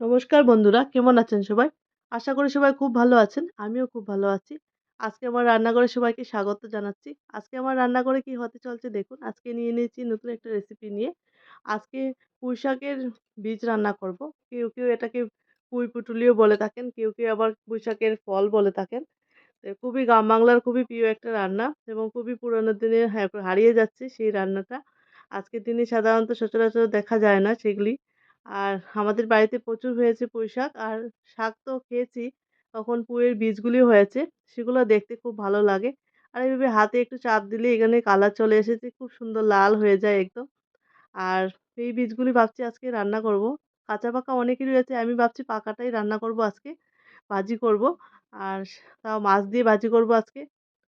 নমস্কার বন্ধুরা কেমন আছেন সবাই? আশা করি সবাই খুব ভালো আছেন আমিও খুব ভালো আছি। আজকে আমার রান্নাঘরে সবাইকে স্বাগত জানাচ্ছি। আজকে আমার রান্নাঘরে কি হতে চলছে দেখুন আজকে নিয়ে নিয়েছি নতুন একটা রেসিপি নিয়ে। আজকে পুঁই শাকের বীজ রান্না করব। কেউ কেউ এটাকে পুঁই পুটুলিও বলে থাকেন কেউ কেউ আবার পুঁই শাকের ফল বলে থাকেন। খুবই গ্রাম বাংলার খুবই প্রিয় একটা রান্না এবং খুবই পুরোনো দিনে হ্যাঁ, হারিয়ে যাচ্ছে সেই রান্নাটা। আজকের দিনে সাধারণত সচরাচর দেখা যায় না সেগুলি। আর আমাদের বাড়িতে প্রচুর হয়েছে পুঁই শাক। আর শাক তো খেয়েছি, তখন পুঁইয়ের বীজগুলি হয়েছে, সেগুলো দেখতে খুব ভালো লাগে। আর এইভাবে হাতে একটু চাপ দিলে এখানে কালার চলে এসেছে, খুব সুন্দর লাল হয়ে যায় একদম। আর এই বীজগুলি ভাবছি আজকে রান্না করব। কাঁচা পাকা অনেকই রয়েছে, আমি ভাবছি পাকাটাই রান্না করব আজকে, ভাজি করব। আর তাও মাছ দিয়ে ভাজি করব আজকে।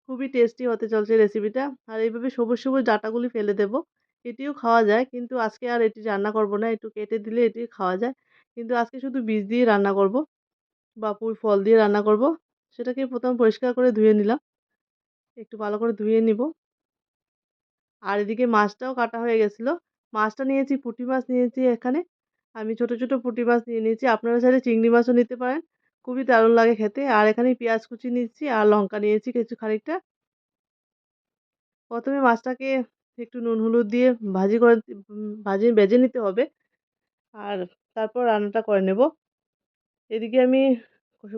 খুবই টেস্টি হতে চলছে রেসিপিটা। আর এইভাবে সবুজ সবুজ ডাঁটাগুলি ফেলে দেবো। এটিও খাওয়া যায়। কিন্তু আজকে আর এটি রান্না করব না। একটু কেটে দিলে এটি খাওয়া যায়। কিন্তু আজকে শুধু বীজ দিয়ে রান্না করব বা পুঁই ফল দিয়ে রান্না করব। সেটাকে প্রথম পরিষ্কার করে ধুয়ে নিলাম। একটু ভালো করে ধুয়ে নিব। আর এদিকে মাছটাও কাটা হয়ে গেছিল। মাছটা নিয়েছি, পুঁটি মাছ নিয়েছি এখানে। আমি ছোট ছোট পুঁটি মাছ নিয়ে নিয়েছি। আপনারা চাইলে চিংড়ি মাছও নিতে পারেন। খুবই দারুণ লাগে খেতে। আর এখানে পেঁয়াজ কুচি নিচ্ছি আর লঙ্কা নিয়েছি কিছু খানিকটা প্রথমে মাছটাকে একটু নুন, হলুদ দিয়ে ভাজি করে ভাজি ভেজে নিতে হবে। আর তারপর রান্নাটা করে নেব। এদিকে আমি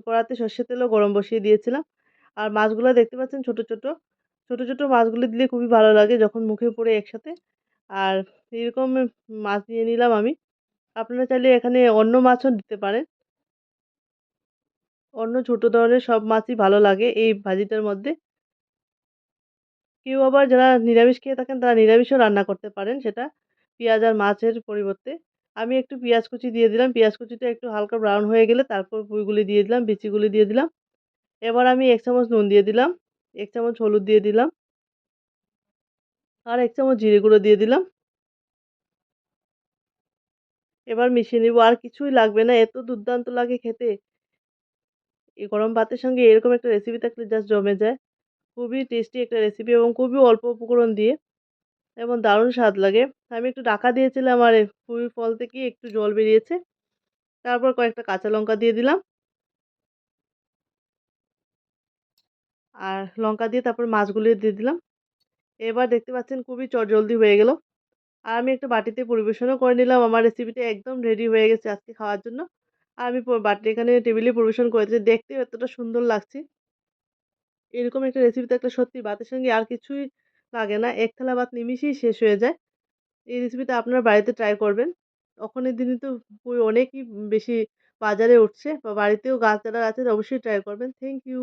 কড়াতে সর্ষের তেলও গরম বসিয়ে দিয়েছিলাম। আর মাছগুলো দেখতে পাচ্ছেন ছোট ছোট। ছোট ছোট মাছগুলো দিলে খুবই ভালো লাগে যখন মুখে পড়ে একসাথে। আর এরকম মাছ নিয়ে নিলাম আমি। আপনারা চাইলে এখানে অন্য মাছও দিতে পারেন। অন্য ছোট ধরনের সব মাছই ভালো লাগে এই ভাজিটার মধ্যে। কেউ আবার যারা নিরামিষ খেয়ে থাকেন, তারা নিরামিষও রান্না করতে পারেন সেটা পেঁয়াজ আর মাছের পরিবর্তে। আমি একটু পেঁয়াজ কুচি দিয়ে দিলাম। পেঁয়াজ কুচিটা একটু হালকা ব্রাউন হয়ে গেলে তারপর পুঁইগুলি দিয়ে দিলাম, বিচিগুলি দিয়ে দিলাম। এবার আমি এক চামচ নুন দিয়ে দিলাম, এক চামচ হলুদ দিয়ে দিলাম আর এক চামচ জিরে গুঁড়ো দিয়ে দিলাম। এবার মিশিয়ে নিব। আর কিছুই লাগবে না, এত দুর্দান্ত লাগে খেতে। এই গরম ভাতের সঙ্গে এরকম একটা রেসিপি থাকলে জাস্ট জমে যায়। খুবই টেস্টি একটা রেসিপি এবং খুবই অল্প উপকরণ দিয়ে এবং দারুণ স্বাদ লাগে। আমি একটু ঢাকা দিয়েছিলাম আর ফুল ফল থেকে একটু জল বেরিয়েছে। তারপর কয়েকটা কাঁচা লঙ্কা দিয়ে দিলাম। আর লঙ্কা দিয়ে তারপর মাছগুলি দিয়ে দিলাম। এবার দেখতে পাচ্ছেন খুবই চট জলদি হয়ে গেল। আর আমি একটা বাটিতে পরিবেশনও করে নিলাম। আমার রেসিপিটা একদম রেডি হয়ে গেছে আজকে খাওয়ার জন্য। আর আমি বাটি এখানে টেবিলে পরিবেশন করেছি। দেখতে এতটা সুন্দর লাগছে। এরকম একটা রেসিপি থাকলে সত্যি ভাতের সঙ্গে আর কিছুই লাগে না। এক থালা ভাত নিমিশেই শেষ হয়ে যায়। এই রেসিপিটা আপনারা বাড়িতে ট্রাই করবেন। তখনের দিনে তো অনেকই বেশি বাজারে উঠছে বা বাড়িতেও গাছ যারা আছে অবশ্যই ট্রাই করবেন। Thank you